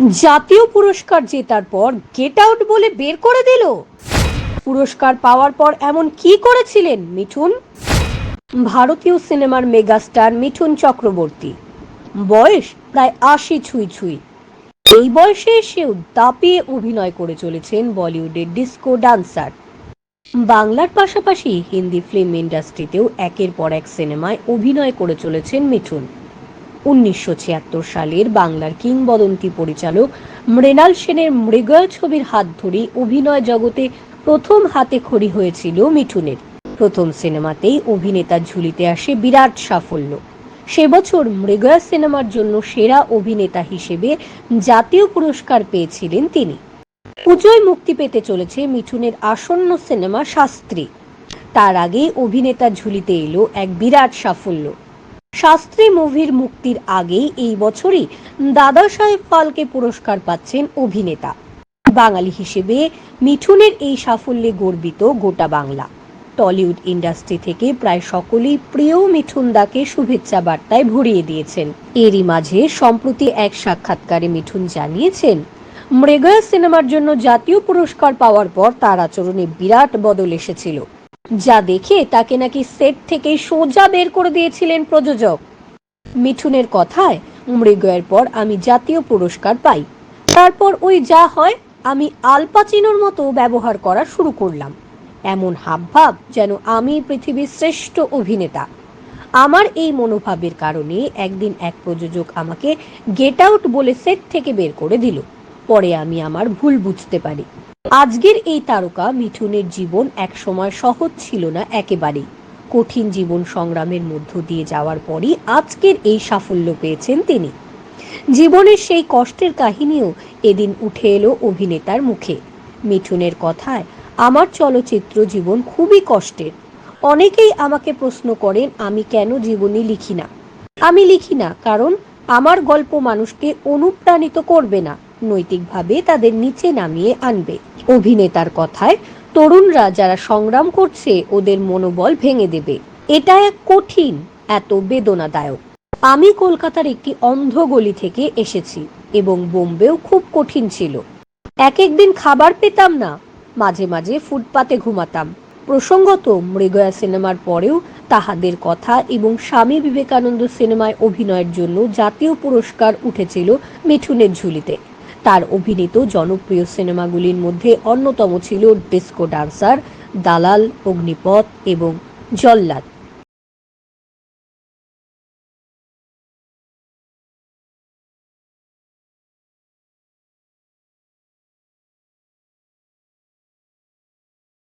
জাতীয় পুরস্কার জেতার পর গেট আউট বলে বের করে দিল। পুরস্কার পাওয়ার পর এমন কি করেছিলেন মিঠুন? ভারতীয় সিনেমার মেগাস্টার মিঠুন চক্রবর্তী। বয়স প্রায় আশি ছুঁই ছুঁই। এই বয়সে এসেও দাপিয়ে অভিনয় করে চলেছেন বলিউডের ডিস্কো ডান্সার। বাংলার পাশাপাশি হিন্দি ফিল্ম ইন্ডাস্ট্রিতেও একের পর এক সিনেমায় অভিনয় করে চলেছেন মিঠুন। উনিশশো ছিয়াত্তর সালের বাংলার কিংবদন্তি পরিচালক মৃণাল সেনের মৃগয় ছবির হাত ধরে অভিনয় জগতে প্রথম হাতে খড়ি হয়েছিল মিঠুনের। প্রথম সিনেমাতেই অভিনেতার ঝুলিতে আসে বিরাট সাফল্য। সে বছর মৃগয়া সিনেমার জন্য সেরা অভিনেতা হিসেবে জাতীয় পুরস্কার পেয়েছিলেন তিনি। পুজোয় মুক্তি পেতে চলেছে মিঠুনের আসন্ন সিনেমা শাস্ত্রী। তার আগে অভিনেতার ঝুলিতে এলো এক বিরাট সাফল্য। শাস্ত্রী মুভির মুক্তির আগেই এই বছরই দাদা সাহেব ফালকে পুরস্কার পাচ্ছেন অভিনেতা। বাঙালি হিসেবে মিঠুনের এই সাফল্যে গর্বিত গোটা বাংলা। টলিউড ইন্ডাস্ট্রি থেকে প্রায় সকলেই প্রিয় মিঠুন দাকে শুভেচ্ছা বার্তায় ভরিয়ে দিয়েছেন। এরই মাঝে সম্প্রতি এক সাক্ষাৎকারে মিঠুন জানিয়েছেন, মৃগয়া সিনেমার জন্য জাতীয় পুরস্কার পাওয়ার পর তার আচরণে বিরাট বদল এসেছিল। যা দেখে তাকে নাকি সেট থেকেই সোজা বের করে দিয়েছিলেন প্রযোজক। মিঠুনের কথায় মৃগয়ের পর আমি জাতীয় পুরস্কার পাই। তারপর ওই যা হয়, আমি আলপাচিনোর মতো ব্যবহার করা শুরু করলাম। এমন হাবভাব যেন আমি পৃথিবীর শ্রেষ্ঠ অভিনেতা। আমার এই মনোভাবের কারণে একদিন এক প্রযোজক আমাকে গেট আউট বলে সেট থেকে বের করে দিল। পরে আমি আমার ভুল বুঝতে পারি। আজকের এই তারকা মিঠুনের জীবন একসময় সহজ ছিল না একেবারেই। কঠিন জীবন সংগ্রামের মধ্য দিয়ে যাওয়ার পরই আজকের এই সাফল্য পেয়েছেন তিনি। জীবনের সেই কষ্টের কাহিনীও এদিন উঠে এলো অভিনেতার মুখে। মিঠুনের কথায়, আমার চলচ্চিত্র জীবন খুবই কষ্টের। অনেকেই আমাকে প্রশ্ন করেন, আমি কেন জীবনী লিখি না? আমি লিখি না, কারণ আমার গল্প মানুষকে অনুপ্রাণিত করবে না। নৈতিকভাবে তাদের নিচে নামিয়ে আনবে। অভিনেতার কথায়, তরুণরা যারা সংগ্রাম করছে, ওদের মনোবল ভেঙে দেবে। এটা এক কঠিন, এত বেদনাদায়ক। আমি কলকাতার একটি অন্ধ গলি থেকে এসেছি এবং বোম্বেও খুব কঠিন ছিল। এক একদিন খাবার পেতাম না, মাঝে মাঝে ফুটপাতে ঘুমাতাম। প্রসঙ্গত, মৃগয়া সিনেমার পরেও তাহাদের কথা এবং স্বামী বিবেকানন্দ সিনেমায় অভিনয়ের জন্য জাতীয় পুরস্কার উঠেছিল মিঠুনের ঝুলিতে। তার অভিনীত জনপ্রিয় সিনেমাগুলির মধ্যে অন্যতম ছিল ডিস্কো ডান্সার দালাল অগ্নিপথ এবং জল্লাদ।